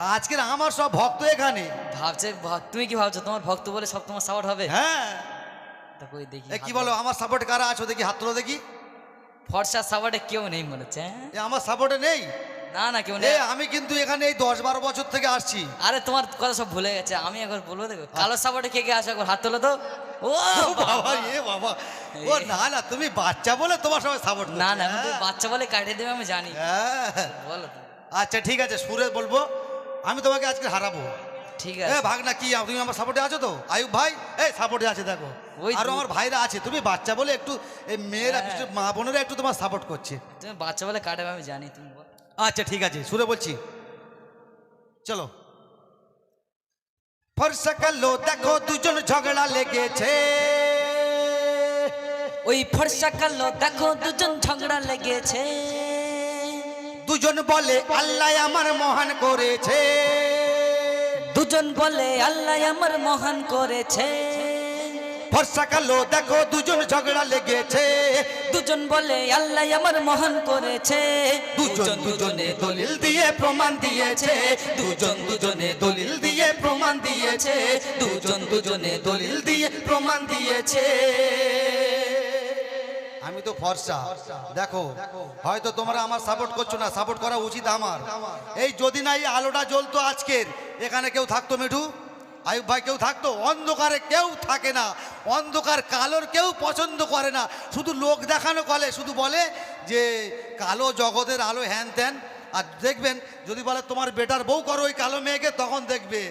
আজকের আমার সব ভক্ত এখানে। ভাবছে তুমি কি ভাবছ? তোমার ভক্ত বলে সব তোমার সাপোর্ট হবে? হ্যাঁ। তা কই দেখি কি বলো আমার সাপোর্টে কারা আছো দেখি হাত তোলো দেখি। ফর্সা সাপোর্টে কেউ নেই মনে হচ্ছে হ্যাঁ? এ আমার সাপোর্টে নেই? না না কেউ নেই। আমি কিন্তু এখানে এই দশ বারো বছর থেকে আসছি। আরে তোমার কথা সব ভুলে গেছে আমি একবার বলব দেখো কালো সাপোর্টে কে কে আসে একবার হাত তোলো তো। ও বাবা! এ বাবা। ও না না তুমি বাচ্চা বলে তোমার সবাই সাপোর্ট না না কিন্তু বাচ্চা বলে কাটিয়ে দেবে আমি জানি। হ্যাঁ। বলো আচ্ছা ঠিক আছে সুরে বলব। আমি তোমাকে আজকে হারাবো। ঠিক আছে। ভাগনা কি তুমি আমার সাপোর্টে আছো তো? আয়ুব ভাই? এই সাপোর্টে আছে দেখো। আর আমার ভাইরা আছে তুমি বাচ্চা বলে একটু এই মেয়েরা হ্যাঁ। মা বোনেরা একটু তোমার সাপোর্ট করছে। তুমি বাচ্চা বলে কাটাবে আমি জানি তুমি আচ্ছা ঠিক আছে সুরে বলছি। চলো। ফর্সা কালো দেখো দুজন ঝগড়া লেগেছে। ওই ফর্সা কালো দেখো দুজন ঝগড়া লেগেছে। দুজন বলে আল্লাহ আমার মহান করেছে। দুজন বলে আল্লাহ আমার মহান করেছে। ফর্সা কালো দেখো দুজন ঝগড়া লেগেছে। দুজন বলে আল্লাহ আমার মহান করেছে। দুজন দুজনে দলিল দিয়ে প্রমাণ দিয়েছে। দুজন দুজনে দলিল দিয়ে প্রমাণ দিয়েছে। দুজন দুজনে দলিল দিয়ে প্রমাণ দিয়েছে। আমি তো ফর্সা। দেখো হয়তো তোমরা আমার সাপোর্ট করছ না সাপোর্ট করা উচিত আমার। এই যদি না এই আলোটা জ্বলতো আজকের এখানে কেউ থাকতো মিঠু? আয়ুব ভাই কেউ থাকতো? অন্ধকারে কেউ থাকে না। অন্ধকার কালোর কেউ পছন্দ করে না। শুধু লোক দেখানো কলে শুধু বলে যে কালো জগতের আলো হ্যান ত্যান। আর দেখবেন যদি বলে তোমার বেটার বউ করো ওই কালো মেয়েকে তখন দেখবে।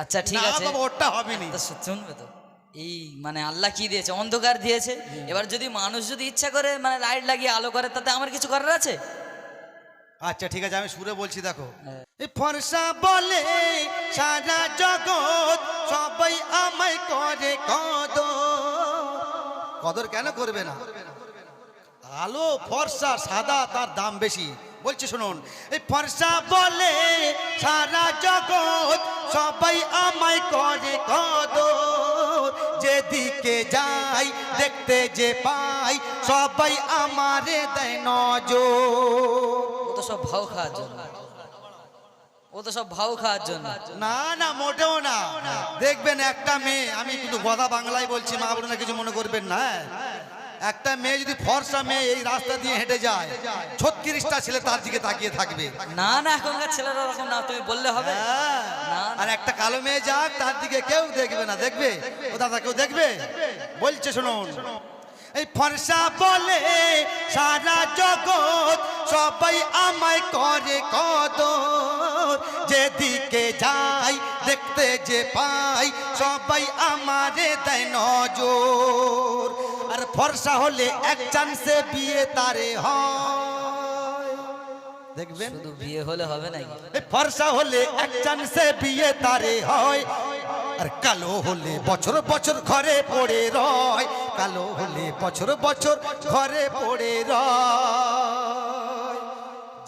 আচ্ছা ঠিক না আছে। বাবা ওটা হবেনি। তো শুনবে তো। এই মানে আল্লাহ কি দিয়েছে? অন্ধকার দিয়েছে। এবার যদি মানুষ যদি ইচ্ছা করে মানে লাইট লাগিয়ে আলো করে তাতে আমার কিছু করার আছে? আচ্ছা ঠিক আছে আমি সুরে বলছি দেখো। হ্যাঁ। এই ফর্সা বলে সারা জগৎ সবাই আমায় করে কদর। কদর কেন করবে না? আলো ফর্সা সাদা তার দাম বেশি। বলছি শুনুন। এই ফর্সা বলে সারা জগৎ সবাই আমায় করে কদর। যেদিকে যাই দেখতে যে পাই সবাই আমারে দেয় নজর। ও তো সব ভাও খাওয়ার জন্য। ও তো সব ভাও খাওয়ার জন্য। না না মোটেও না। দেখবেন একটা মেয়ে আমি কিন্তু গদা বাংলায় বলছি মা বোনেরা কিছু মনে করবেন না হ্যাঁ? একটা মেয়ে যদি ফর্সা মেয়ে এই রাস্তা দিয়ে হেঁটে যায় ছত্রিশটা ছেলে তার দিকে তাকিয়ে থাকবে। না না এখনকার ছেলেরা ওরকম না তুমি বললে হবে। হ্যাঁ। আর একটা কালো মেয়ে যাক তার দিকে কেউ দেখবে না দেখবে? ও দাদা কেউ দেখবে? বলছে শুনুন। এই ফর্সা বলে সারা জগৎ সবাই আমায় করে কত যেদিকে যাই দেখতে যে পাই সবাই আমারে দেয় নজর। আর ফর্সা হলে এক চান্সে বিয়ে তারে হয়। দেখবেন? শুধু বিয়ে হলে হবে এই ফর্সা হলে এক চান্সে বিয়ে তারে হয়। আর কালো হলে বছর বছর ঘরে পড়ে রয়। কালো হলে বছর বছর ঘরে পড়ে রয়।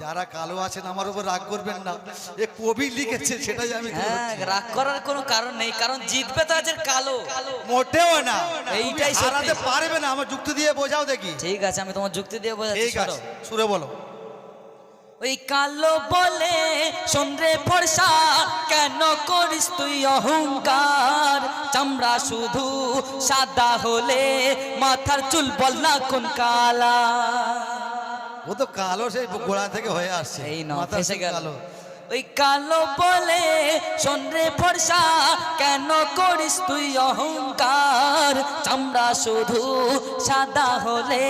যারা কালো আছেন আমার উপর রাগ করবেন না। এ কবি লিখেছে সেটাই আমি হ্যাঁ রাগ করার কোনো কারণ নেই কারণ জিতবে তো আজের কালো। মোটেও না। এইটাই। হারাতে পারবে না আমার যুক্তি দিয়ে বোঝাও দেখি। ঠিক আছে আমি তোমার যুক্তি দিয়ে বোঝাচ্ছি ঠিক আছে সুরে বলো। ওই কালো বলে সন্দ্রে ফর্সা কেন করিস তুই অহংকার? চামড়া শুধু সাদা হলে মাথার চুল বল না কোন কালা? ও তো কালো সেই গোড়া থেকে হয়ে আসছে। এই না মাথার গেল। কালো। ওই কালো বলে সন্দ্রে ফর্সা, কেন করিস তুই অহংকার? চামড়া শুধু সাদা হলে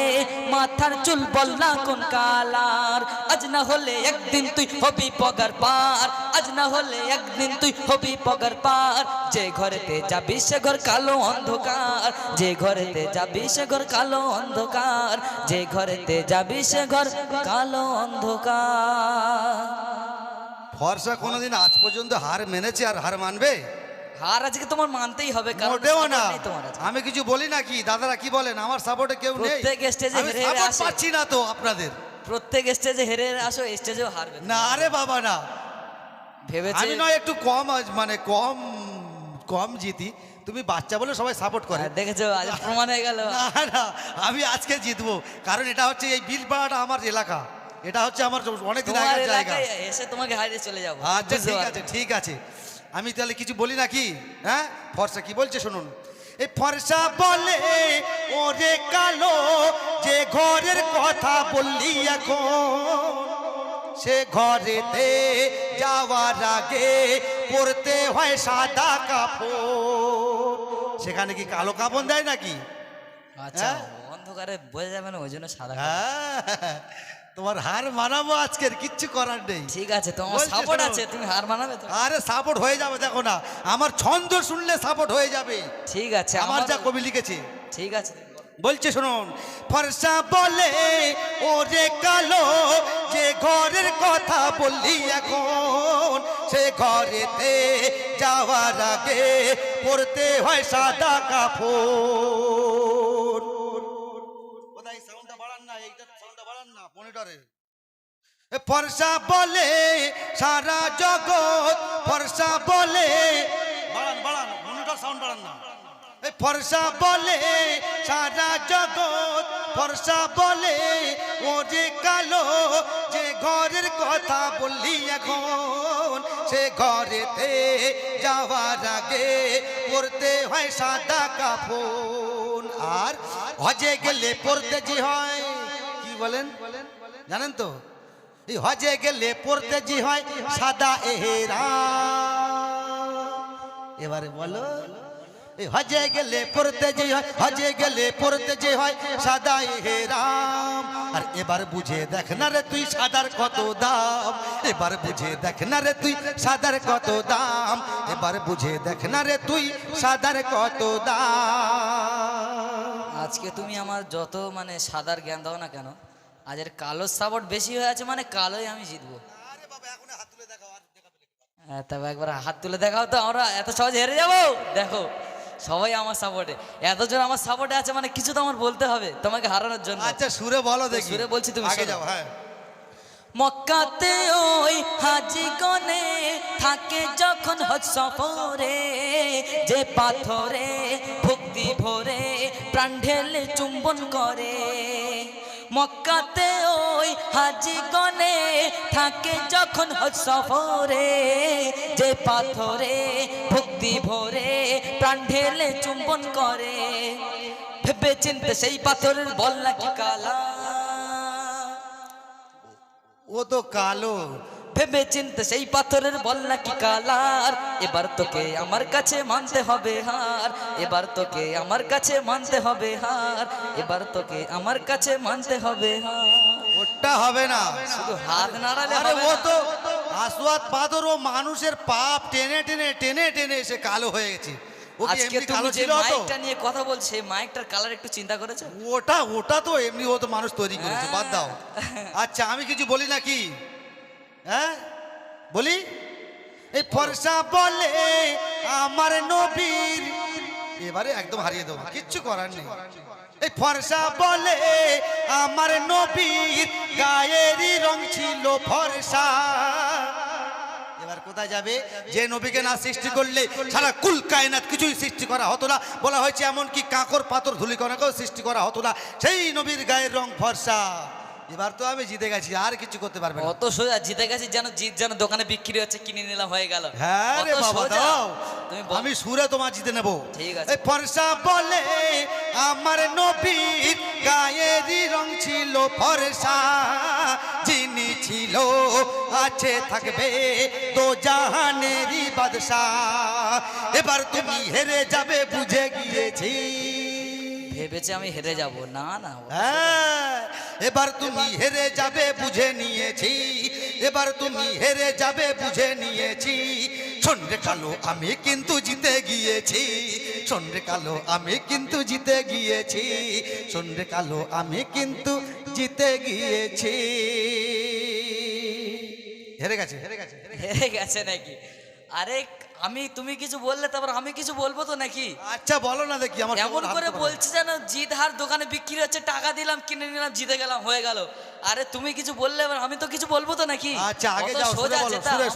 মাথার চুল বল না কোন কালার। আজ না হলে একদিন তুই হবি পগার পার। আজ না হলে একদিন তুই হবি পগার পার। যে ঘরেতে যাবি সে ঘর কালো অন্ধকার। যে ঘরেতে যাবি সে ঘর কালো অন্ধকার। যে ঘরেতে যাবি সে ঘর কালো অন্ধকার। ফর্সা কোনোদিন আজ পর্যন্ত হার মেনেছে আর হার মানবে? হার আজকে তোমার মানতেই হবে কারণ মোটেও না। আমি কিছু বলি নাকি? দাদারা কি বলেন? আমার সাপোর্টে কেউ নেই? প্রত্যেক আমি হেরে আসে। পাচ্ছি না তো আপনাদের। প্রত্যেক স্টেজে হেরে আসো স্টেজেও হারবে না আরে বাবা না। ভেবেছি আমি নয় একটু কম আজ- মানে কম কম জিতি। তুমি বাচ্চা বলে সবাই সাপোর্ট করে। হ্যাঁ, দেখেছ আজ প্রমাণ হয়ে গেল। না না আমি আজকে জিতবো। কারণ এটা হচ্ছে এই বিলপাড়াটা আমার এলাকা। এটা হচ্ছে আমার অনেক দিন তোমার আগের জায়গা। এসে তোমাকে হারিয়ে চলে যাব। আচ্ছা ঠিক আছে ঠিক আছে। আমি তাহলে কিছু বলি নাকি? হ্যাঁ? ফর্সা কি বলছে শুনুন। এই ফর্সা বলে ওরে কালো যে ঘরের কথা বললি এখন সে ঘরেতে যাওয়ার আগে পরতে হয় সাদা কাপড়। সেখানে কি কালো কাপড় দেয় নাকি? আচ্ছা হ্যাঁ? অন্ধকারে বোঝা যাবে না ওই জন্য সাদা হ্যাঁ। তোমার হার মানাবো আজকের কিচ্ছু করার নেই। ঠিক আছে তোমার সাপোর্ট আছে তুমি হার মানাবে তো? আরে সাপোর্ট হয়ে যাবে দেখো না। আমার ছন্দ শুনলে সাপোর্ট হয়ে যাবে। ঠিক আছে আমার যা কবি লিখেছে। ঠিক আছে বলছে শুনুন ফর্সা বলে ও ওরে কালো যে ঘরের কথা বললি এখন সে ঘরেতে যাওয়ার আগে পড়তে হয় সাদা কাপড়। এ ফর্সা বলে সারা জগৎ ফর্সা বলে। বাড়ান বাড়ান মনিটর সাউন্ড বাড়ান না। ফর্সা বলে সারা জগৎ ফর্সা বলে। ও যে কালো যে ঘরের কথা বললি এখন সে ঘরেতে যাওয়ার আগে পড়তে হয় সাদা কাপড় আর হজে গেলে পড়তে যে হয় কি বলেন বলেন? জানেন তো? এই হজে গেলে পড়তে যে হয় সাদা এহেরা। এবারে বলো, এই হজে গেলে পড়তে যে হয়, হজে গেলে পড়তে যে হয় সাদা এহেরাম আর এবার বুঝে দেখ না রে তুই সাদার কত দাম। এবার বুঝে দেখ না রে তুই সাদার কত দাম। এবার বুঝে দেখ না রে তুই সাদার কত দাম। আজকে তুমি আমার যত মানে সাদার জ্ঞান দাও না কেন? আজের কালো সাপোর্ট বেশি হয়ে আছে মানে কালোই আমি জিতবো। আরে আর হ্যাঁ, তবে একবার হাত তুলে দেখাও তো আমরা এত সহজে হেরে যাব? দেখো সবাই আমার সাপোর্টে এতজন আমার সাপোর্টে আছে মানে কিছু তো আমার বলতে হবে তোমাকে হারানোর জন্য। আচ্ছা সুরে বলো দেখি। সুরে বলছি তুমি আগে যাও হ্যাঁ। মক্কাতে ওই হাজি গনে থাকে যখন হজ সফরে যে পাথরে ভক্তি ভরে প্রাণ ঢেলে চুম্বন করে। মক্কাতে ওই হাজি গনে থাকে যখন সফরে, যে পাথরে ভক্তি ভরে প্রাণ ঢেলে চুম্বন করে। ভেবে চিনতে সেই পাথরের বল নাকি কালা? ও তো কালো। ভেবে চিনতে সেই পাথরের বল নাকি কালার? এবার তোকে আমার কাছে মানতে হবে হার। এবার তোকে আমার কাছে মানতে হবে হার। এবার তোকে আমার কাছে মানতে হবে ওটা হবে না। শুধু হাত নাড়ালে আরে ও তো আসওয়াত পাথর ও মানুষের পাপ টেনে টেনে টেনে টেনে এসে কালো হয়ে গেছে। ও আজকে তুমি কালো যে মাইকটা নিয়ে কথা বলছে মাইকটার কালার একটু চিন্তা করেছ? ওটা ওটা তো এমনি ও তো মানুষ তৈরি করেছে বাদ দাও। হ্যাঁ। আচ্ছা আমি কিছু বলি নাকি? হ্যাঁ? বলি? এই ফর্সা বলে আমার নবীর। এবারে একদম হারিয়ে দেবো। কিচ্ছু করার নেই। এই ফর্সা বলে আমার নবীর গায়েরই রং ছিল ফর্সা। এবার কোথায় যাবে? যে নবীকে না সৃষ্টি করলে সারা কুল কিছুই সৃষ্টি করা হতো না। বলা হয়েছে, এমনকি পাথর সৃষ্টি করা হতো না। সেই নবীর গায়ের রং ফর্সা। এবার তো আমি জিতে গেছি আর কিছু করতে পারবে না। অত সোজা জিতে গেছি যেন জিত যেন দোকানে বিক্রি হচ্ছে কিনে নিলাম হয়ে গেল। হ্যাঁ রে বাবা দাও তুমি আমি সুরে তোমার জিতে নেব। ঠিক আছে। ফর্সা বলে আমার নবীর গায়েরই রং ছিল ফর্সা যিনি ছিল আছে থাকবে তো জাহানেরই বাদশাহ এবার তুমি হেরে যাবে বুঝে গিয়েছি। ভেবেছে আমি হেরে যাব। না না হ্যাঁ এবার তুমি হেরে যাবে বুঝে নিয়েছি। এবার তুমি হেরে যাবে বুঝে নিয়েছি। সন্ধ্যে কালো আমি কিন্তু জিতে গিয়েছি। সন্ধ্যে কালো আমি কিন্তু জিতে গিয়েছি। সন্ধ্যে কালো আমি কিন্তু জিতে গিয়েছি। হেরে গেছে হেরে গেছে হেরে গেছে। হেরে গেছে নাকি? আরে আমি তুমি কিছু বললে তারপর আমি কিছু বলব তো নাকি? আচ্ছা বলো না দেখি আমার এমন করে বলছি যেন জিত হার দোকানে বিক্রি হচ্ছে টাকা দিলাম কিনে নিলাম জিতে গেলাম হয়ে গেল। আরে তুমি কিছু বললে এবার আমি তো কিছু বলব তো নাকি? আচ্ছা, আগে যাও, সোজা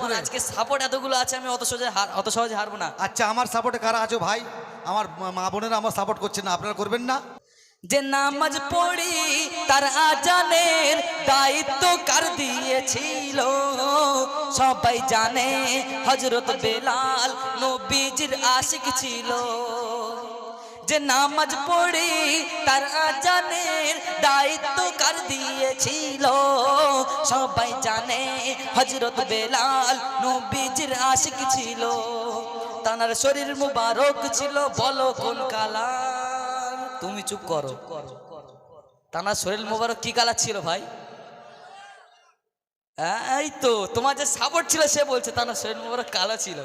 সুরে, আজকে সাপোর্ট এতগুলো আছে আমি অত সোজা হার অত সহজে হারবো না। আচ্ছা আমার সাপোর্টে কারা আছো ভাই? আমার মা বোনেরা আমার সাপোর্ট করছে না আপনারা করবেন না? যে নামাজ পড়ি, তার আজানের দায়িত্ব কার দিয়েছিল? সবাই জানে হজরত বেলাল নবীজির আশিক ছিল। যে নামাজ পড়ি, তার আজানের দায়িত্ব কার দিয়েছিল? সবাই জানে হজরত বেলাল নবীজির আশিক ছিল। তানার শরীর মুবারক ছিল, বলো কোন কালার তুমি চুপ করো। তানার শরীর মুবারক কি কালার ছিল ভাই? এই তো, তোমার যে সাপোর্ট ছিল সে বলছে তানার শরীর মুবারক কালো ছিল।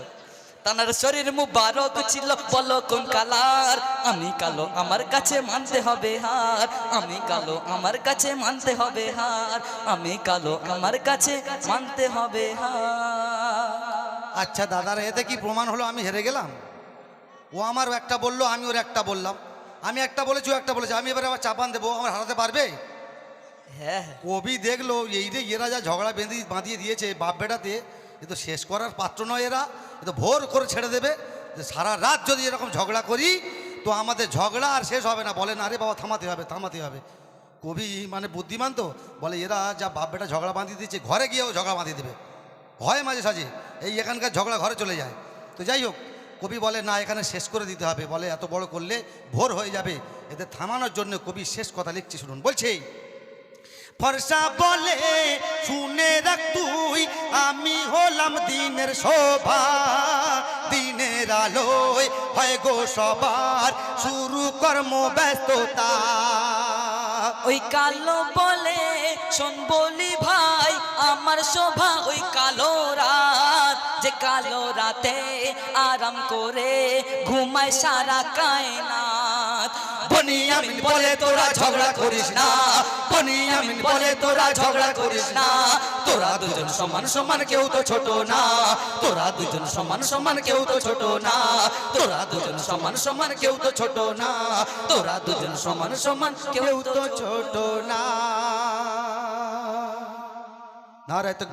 তানার শরীর মুবারক ছিল বলো কোন কালার। আমি কালো, আমার কাছে মানতে হবে হার। আমি কালো, আমার কাছে মানতে হবে হার। আমি কালো, আমার কাছে মানতে হবে হার। আচ্ছা দাদার এতে কি প্রমাণ হলো? আমি হেরে গেলাম? ও আমার একটা বলল আমি ওর একটা বললাম। আমি একটা বলেছি একটা বলেছি। আমি এবারে আবার চাপান দেবো আমার হারাতে পারবে? হ্যাঁ কবি দেখল এই যে এরা যা ঝগড়া বেঁধে বাঁধিয়ে দিয়েছে বাপ বেটাতে এ তো শেষ করার পাত্র নয় এরা। এ তো ভোর করে ছেড়ে দেবে। যে সারা রাত যদি এরকম ঝগড়া করি তো আমাদের ঝগড়া আর শেষ হবে না। বলে না রে বাবা থামাতে হবে থামাতে হবে। কবি মানে বুদ্ধিমান তো বলে এরা যা বাপ বেটা ঝগড়া বাঁধিয়ে দিচ্ছে ঘরে গিয়েও ঝগড়া বাঁধিয়ে দেবে। হয় মাঝে সাঝে এই এখানকার ঝগড়া ঘরে চলে যায়। তো যাই হোক কবি বলে, না, এখানে শেষ করে দিতে হবে। বলে, এত বড় করলে ভোর হয়ে যাবে। এদের থামানোর জন্য কবি শেষ কথা লিখছে, শুনুন। বলছে, ফরসা বলে, শুনে রাখ তুই, আমি হলাম দিনের শোভা, দিনের আলোয়। হয় গো সবার শুরু কর্ম ব্যস্ততা ওই কালো বলে শোন বলি ভাই, আমার শোভা ওই কালো রাত। যে কালো রাতে আরাম করে ঘুমায় সারা কায়নাত। বনিয়ামিন বলে তোরা ঝগড়া করিস না। বনিয়ামিন বলে তোরা ঝগড়া করিস না। তোরা দুজন সমান সমান কেউ তো ছোট না। তোরা দুজন সমান সমান কেউ তো ছোট না। তোরা দুজন সমান সমান কেউ তো ছোট না। তোরা দুজন সমান সমান কেউ তো ছোট না। না রে তো